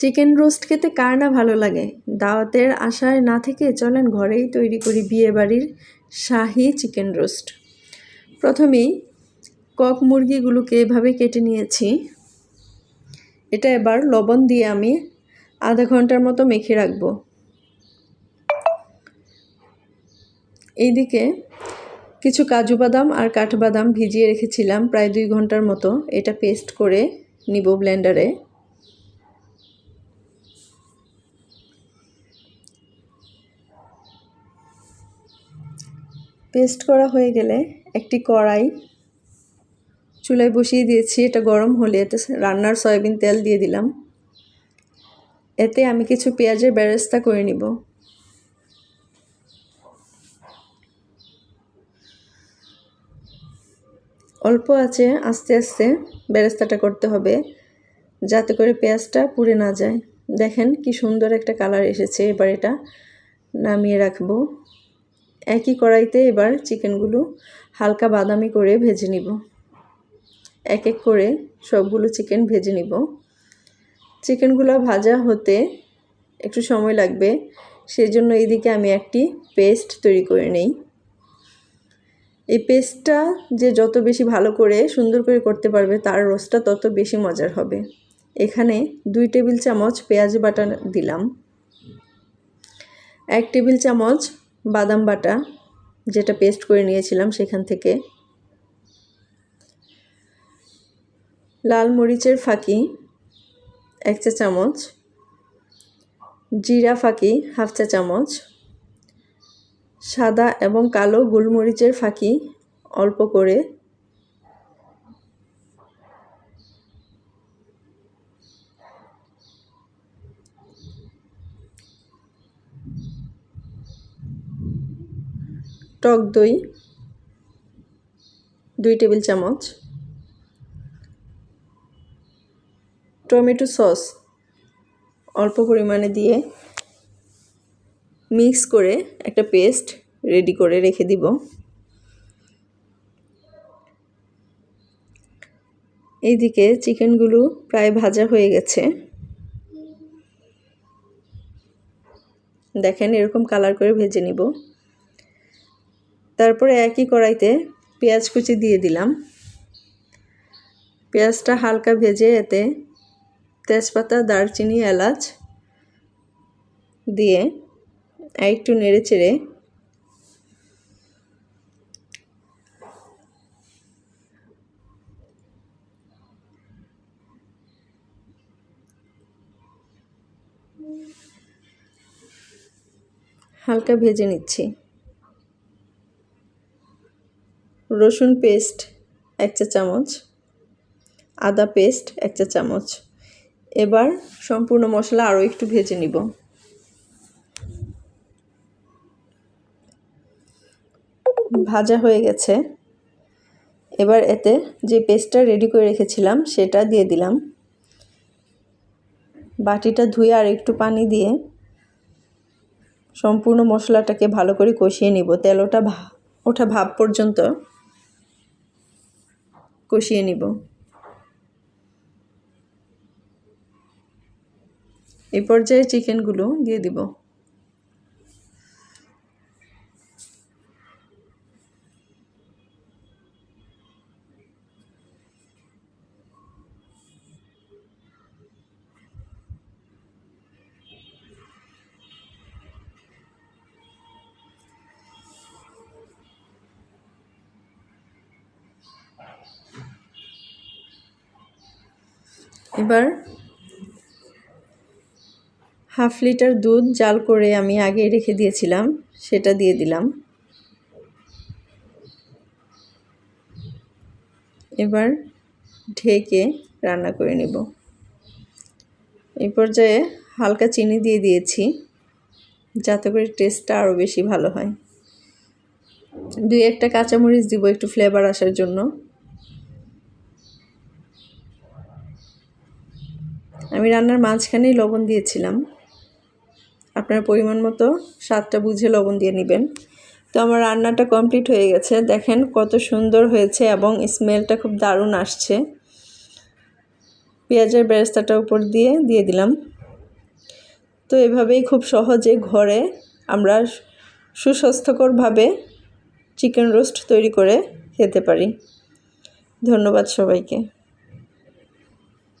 Chicken roast খেতে কার না ভালো লাগে? দাওয়াতের আশায় না থেকে চলেন ঘরেই তৈরি করি বিয়ে বাড়ির শাহি চিকেন রোস্ট। প্রথমেই কক মুরগিগুলোকে এভাবে কেটে নিয়েছি। এটা এবার লবণ দিয়ে আমি আধা ঘণ্টার মতো মেখে রাখব। এইদিকে কিছু কাজু বাদাম আর কাঠবাদাম ভিজিয়ে রেখেছিলাম প্রায় দুই ঘণ্টার মতো। এটা পেস্ট করে নিব ব্লেন্ডারে। পেস্ট করা হয়ে গেলে একটি কড়াই চুলায় বসিয়ে দিয়েছি। এটা গরম হলে এতে রান্নার সয়াবিন তেল দিয়ে দিলাম। এতে আমি কিছু পেঁয়াজের বেরেস্তা করে নিব। অল্প আছে, আস্তে আস্তে বেরেস্তাটা করতে হবে যাতে করে পেঁয়াজটা পুড়ে না যায়। দেখেন কি সুন্দর একটা কালার এসেছে। এবার এটা নামিয়ে রাখব। একই কড়াইতে এবার চিকেনগুলো হালকা বাদামি করে ভেজে নিব। এক এক করে সবগুলো চিকেন ভেজে নিব। চিকেনগুলো ভাজা হতে একটু সময় লাগবে সেই জন্য এইদিকে আমি একটি পেস্ট তৈরি করে নেই। এই পেস্টটা যে যত বেশি ভালো করে সুন্দর করে করতে পারবে, তার রসটা তত বেশি মজার হবে। এখানে দুই টেবিল চামচ পেঁয়াজ বাটা দিলাম। এক টেবিল চামচ বাদাম বাটা, যেটা পেস্ট করে নিয়েছিলাম সেখান থেকে। লাল মরিচের ফাঁকি, এক চা চামচ। জিরা ফাঁকি, হাফ চা চামচ। সাদা এবং কালো গোলমরিচের ফাঁকি, অল্প করে। টক দই, দুই টেবিল চামচ, টমেটো সস অল্প পরিমাণে দিয়ে মিক্স করে একটা পেস্ট রেডি করে রেখে দিব। এইদিকে চিকেনগুলো প্রায় ভাজা হয়ে গেছে। দেখেন এরকম কালার করে ভেজে নিব। তারপরে একই কড়াইতে পেঁয়াজ কুচি দিয়ে দিলাম। পেঁয়াজটা হালকা ভেজে এতে তেজপাতা, দারচিনি, এলাচ দিয়ে একটু নেড়ে চেড়ে হালকা ভেজে নিচ্ছি। রসুন পেস্ট এক চা চামচ, আদা পেস্ট এক চা চামচ। এবার সম্পূর্ণ মশলা আরও একটু ভেজে নিব। ভাজা হয়ে গেছে। এবার এতে যে পেস্টটা রেডি করে রেখেছিলাম সেটা দিয়ে দিলাম। বাটিটা ধুয়ে আর একটু পানি দিয়ে সম্পূর্ণ মশলাটাকে ভালো করে কষিয়ে নিব। তেল ওটা ওঠা ভাব পর্যন্ত কষিয়ে নিব। এই পর্যায়ে চিকেনগুলো দিয়ে দিব। এবার হাফ লিটার দুধ জাল করে আমি আগে রেখে দিয়েছিলাম, সেটা দিয়ে দিলাম। এবার ঢেকে রান্না করে নেব। এই পর্যায়ে হালকা চিনি দিয়ে দিয়েছি, যাতে করে টেস্টটা আরও বেশি ভালো হয়। দুই একটা কাঁচামরিচ দিব একটু ফ্লেভার আসার জন্য। আমি রান্নার মাঝখানেই লবণ দিয়েছিলাম। আপনার পরিমাণ মতো স্বাদটা বুঝে লবণ দিয়ে নেবেন। তো আমার রান্নাটা কমপ্লিট হয়ে গেছে। দেখেন কত সুন্দর হয়েছে এবং স্মেলটা খুব দারুণ আসছে। পেঁয়াজের বেরেস্তাটা উপর দিয়ে দিয়ে দিলাম। তো এভাবেই খুব সহজে ঘরে আমরা সুস্বাস্থ্যকরভাবে চিকেন রোস্ট তৈরি করে খেতে পারি। ধন্যবাদ সবাইকে।